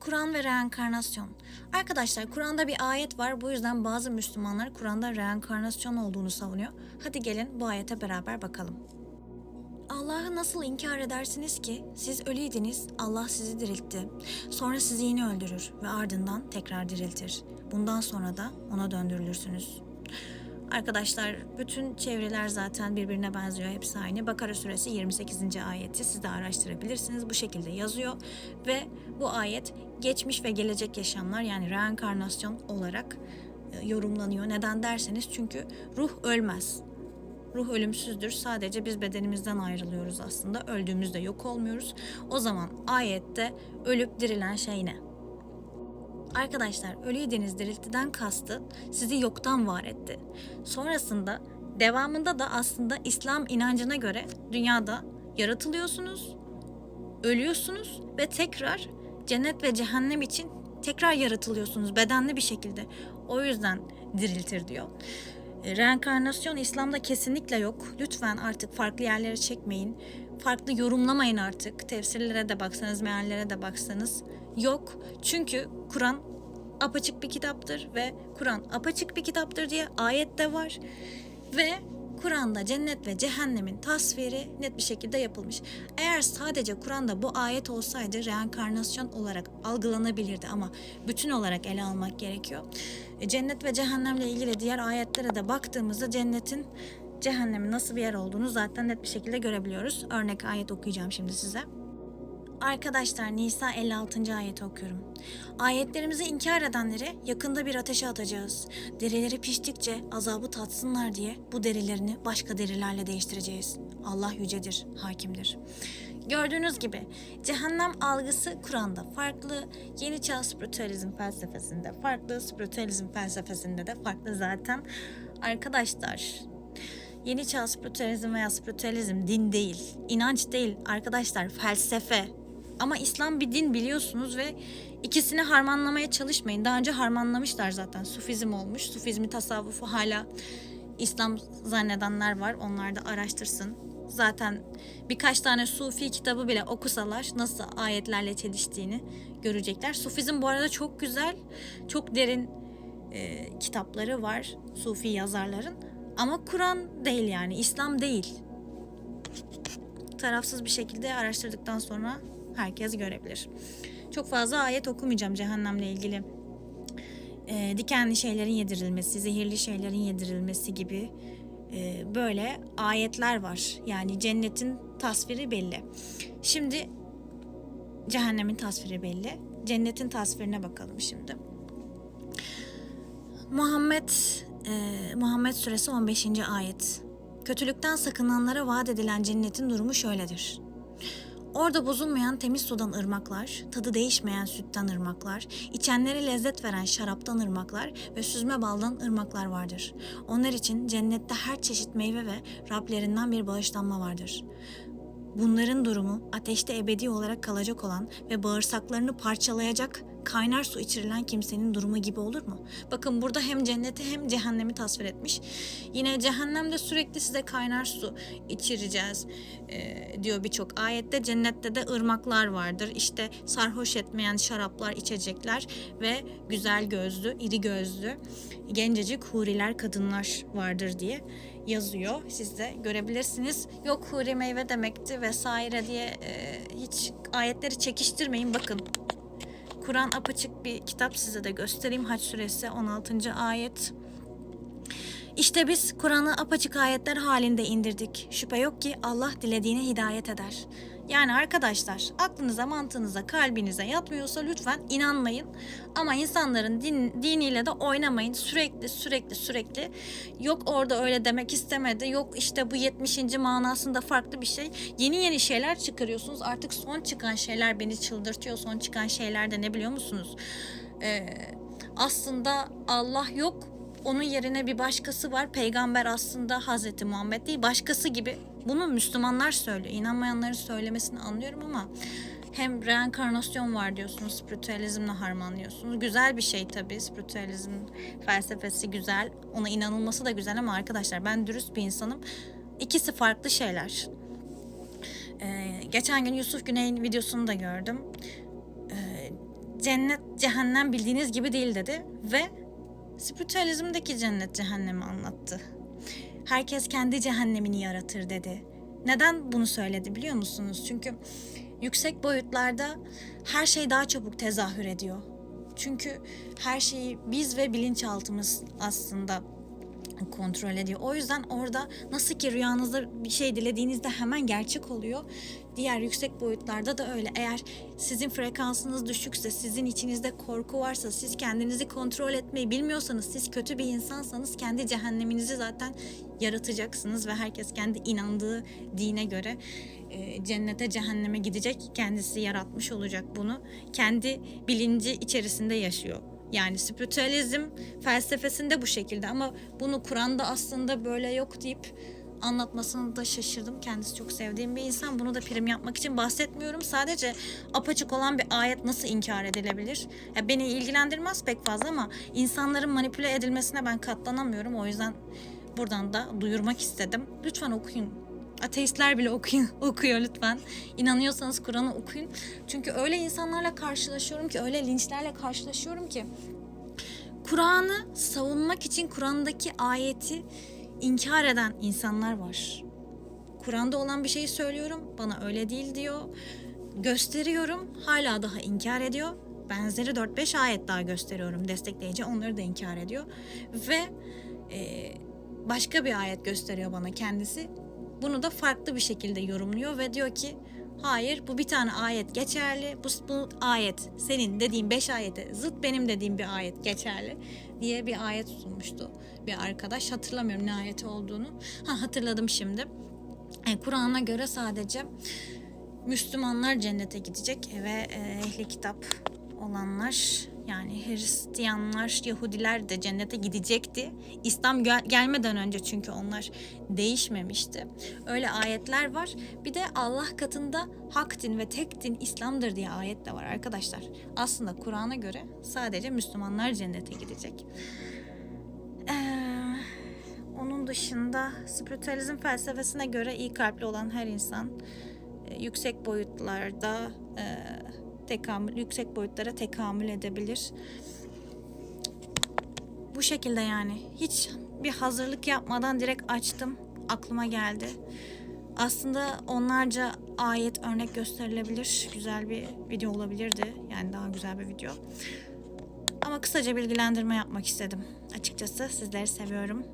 Kur'an ve reenkarnasyon. Arkadaşlar Kur'an'da bir ayet var. Bu yüzden bazı Müslümanlar Kur'an'da reenkarnasyon olduğunu savunuyor. Hadi gelin bu ayete beraber bakalım. Allah'ı nasıl inkar edersiniz ki? Siz ölüydünüz, Allah sizi diriltti. Sonra sizi yine öldürür ve ardından tekrar diriltir. Bundan sonra da ona döndürülürsünüz. Arkadaşlar bütün çevreler zaten birbirine benziyor. Hepsi aynı. Bakara suresi 28. ayeti siz de araştırabilirsiniz. Bu şekilde yazıyor ve bu ayet geçmiş ve gelecek yaşamlar yani reenkarnasyon olarak e, yorumlanıyor. Neden derseniz çünkü ruh ölmez. Ruh ölümsüzdür. Sadece biz bedenimizden ayrılıyoruz aslında. Öldüğümüzde yok olmuyoruz. O zaman ayette ölüp dirilen şey ne? Arkadaşlar ölüydeniz diriltiden kastı sizi yoktan var etti. Sonrasında devamında da aslında İslam inancına göre dünyada yaratılıyorsunuz, ölüyorsunuz ve tekrar cennet ve cehennem için tekrar yaratılıyorsunuz bedenli bir şekilde. O yüzden diriltir diyor. E, Reenkarnasyon İslam'da kesinlikle yok. Lütfen artık farklı yerlere çekmeyin. Farklı yorumlamayın artık. Tefsirlere de baksanız, meallere de baksanız. Yok. Çünkü Kur'an apaçık bir kitaptır ve Kur'an apaçık bir kitaptır diye ayette var. Ve Kur'an'da cennet ve cehennemin tasviri net bir şekilde yapılmış. Eğer sadece Kur'an'da bu ayet olsaydı reenkarnasyon olarak algılanabilirdi ama bütün olarak ele almak gerekiyor. E, Cennet ve cehennemle ilgili diğer ayetlere de baktığımızda cennetin cehennemin nasıl bir yer olduğunu zaten net bir şekilde görebiliyoruz. Örnek ayet okuyacağım şimdi size. Arkadaşlar Nisa 56. ayeti okuyorum. Ayetlerimizi inkar edenleri yakında bir ateşe atacağız. Derileri piştikçe azabı tatsınlar diye bu derilerini başka derilerle değiştireceğiz. Allah yücedir, hakimdir. Gördüğünüz gibi cehennem algısı Kur'an'da farklı, yeni çağ spiritüalizm felsefesinde farklı, spiritüalizm felsefesinde de farklı zaten. Arkadaşlar Yeni çağ spiritüalizm veya spiritüalizm din değil, inanç değil arkadaşlar felsefe. Ama İslam bir din biliyorsunuz ve ikisini harmanlamaya çalışmayın. Daha önce harmanlamışlar zaten. Sufizm olmuş. Sufizmi tasavvufu hala İslam zannedenler var. Onlar da araştırsın. Zaten birkaç tane Sufi kitabı bile okusalar nasıl ayetlerle çeliştiğini görecekler. Sufizm bu arada çok güzel, çok derin e, kitapları var Sufi yazarların. Ama Kur'an değil yani, İslam değil. Tarafsız bir şekilde araştırdıktan sonra herkes görebilir. Çok fazla ayet okumayacağım cehennemle ilgili. Ee, dikenli şeylerin yedirilmesi, zehirli şeylerin yedirilmesi gibi e, böyle ayetler var. Yani cennetin tasviri belli. Şimdi cehennemin tasviri belli. Cennetin tasvirine bakalım şimdi. Muhammed e, Muhammed Suresi 15. ayet. Kötülükten sakınanlara vaat edilen cennetin durumu şöyledir. Orada bozulmayan temiz sudan ırmaklar, tadı değişmeyen sütten ırmaklar, içenlere lezzet veren şaraptan ırmaklar ve süzme baldan ırmaklar vardır. Onlar için cennette her çeşit meyve ve Rablerinden bir bağışlanma vardır. Bunların durumu ateşte ebedi olarak kalacak olan ve bağırsaklarını parçalayacak kaynar su içirilen kimsenin durumu gibi olur mu? Bakın burada hem cenneti hem cehennemi tasvir etmiş. Yine cehennemde sürekli size kaynar su içireceğiz e, diyor birçok ayette. Cennette de ırmaklar vardır. İşte sarhoş etmeyen şaraplar, içecekler ve güzel gözlü, iri gözlü, gencecik huriler, kadınlar vardır diye yazıyor. Siz de görebilirsiniz. Yok huri meyve demekti vesaire diye e, hiç ayetleri çekiştirmeyin. Bakın Kur'an apaçık bir kitap size de göstereyim. Haç suresi 16. ayet. İşte biz Kur'an'ı apaçık ayetler halinde indirdik. Şüphe yok ki Allah dilediğine hidayet eder. Yani arkadaşlar aklınıza, mantığınıza, kalbinize yatmıyorsa lütfen inanmayın. Ama insanların din, diniyle de oynamayın. Sürekli sürekli sürekli yok orada öyle demek istemedi. Yok işte bu 70. manasında farklı bir şey. Yeni yeni şeyler çıkarıyorsunuz. Artık son çıkan şeyler beni çıldırtıyor. Son çıkan şeyler de ne biliyor musunuz? Ee, aslında Allah yok onun yerine bir başkası var. Peygamber aslında Hazreti Muhammed değil, başkası gibi. Bunu Müslümanlar söylüyor. İnanmayanların söylemesini anlıyorum ama hem reenkarnasyon var diyorsunuz, spiritüalizmle harmanlıyorsunuz. Güzel bir şey tabii. Spiritüalizm felsefesi güzel. Ona inanılması da güzel ama arkadaşlar ben dürüst bir insanım. İkisi farklı şeyler. Ee, geçen gün Yusuf Güney'in videosunu da gördüm. Ee, cennet cehennem bildiğiniz gibi değil dedi ve spiritüalizmdeki cennet cehennemi anlattı. Herkes kendi cehennemini yaratır dedi. Neden bunu söyledi biliyor musunuz? Çünkü yüksek boyutlarda her şey daha çabuk tezahür ediyor. Çünkü her şeyi biz ve bilinçaltımız aslında kontrol ediyor. O yüzden orada nasıl ki rüyanızda bir şey dilediğinizde hemen gerçek oluyor. Diğer yüksek boyutlarda da öyle. Eğer sizin frekansınız düşükse, sizin içinizde korku varsa, siz kendinizi kontrol etmeyi bilmiyorsanız, siz kötü bir insansanız kendi cehenneminizi zaten yaratacaksınız ve herkes kendi inandığı dine göre e, cennete cehenneme gidecek. Kendisi yaratmış olacak bunu. Kendi bilinci içerisinde yaşıyor. Yani spiritüalizm felsefesinde bu şekilde ama bunu Kur'an'da aslında böyle yok deyip anlatmasını da şaşırdım. Kendisi çok sevdiğim bir insan. Bunu da prim yapmak için bahsetmiyorum. Sadece apaçık olan bir ayet nasıl inkar edilebilir? Ya beni ilgilendirmez pek fazla ama insanların manipüle edilmesine ben katlanamıyorum. O yüzden buradan da duyurmak istedim. Lütfen okuyun. Ateistler bile okuyun, okuyor lütfen. İnanıyorsanız Kur'an'ı okuyun. Çünkü öyle insanlarla karşılaşıyorum ki, öyle linçlerle karşılaşıyorum ki Kur'an'ı savunmak için Kur'an'daki ayeti inkar eden insanlar var. Kur'an'da olan bir şeyi söylüyorum, bana öyle değil diyor. Gösteriyorum, hala daha inkar ediyor. Benzeri 4-5 ayet daha gösteriyorum destekleyici, onları da inkar ediyor. Ve e, başka bir ayet gösteriyor bana kendisi. Bunu da farklı bir şekilde yorumluyor ve diyor ki hayır bu bir tane ayet geçerli. Bu, bu ayet senin dediğin 5 ayete zıt benim dediğim bir ayet geçerli diye bir ayet sunmuştu bir arkadaş. Hatırlamıyorum ne ayeti olduğunu. Ha hatırladım şimdi. E, Kur'an'a göre sadece Müslümanlar cennete gidecek ve e, ehli kitap olanlar yani Hristiyanlar, Yahudiler de cennete gidecekti. İslam gel- gelmeden önce çünkü onlar değişmemişti. Öyle ayetler var. Bir de Allah katında hak din ve tek din İslam'dır diye ayet de var arkadaşlar. Aslında Kur'an'a göre sadece Müslümanlar cennete gidecek. Ee, onun dışında spiritüalizm felsefesine göre iyi kalpli olan her insan e, yüksek boyutlarda e, tekamül, yüksek boyutlara tekamül edebilir. Bu şekilde yani. Hiç bir hazırlık yapmadan direkt açtım. Aklıma geldi. Aslında onlarca ayet örnek gösterilebilir. Güzel bir video olabilirdi. Yani daha güzel bir video. Ama kısaca bilgilendirme yapmak istedim. Açıkçası sizleri seviyorum.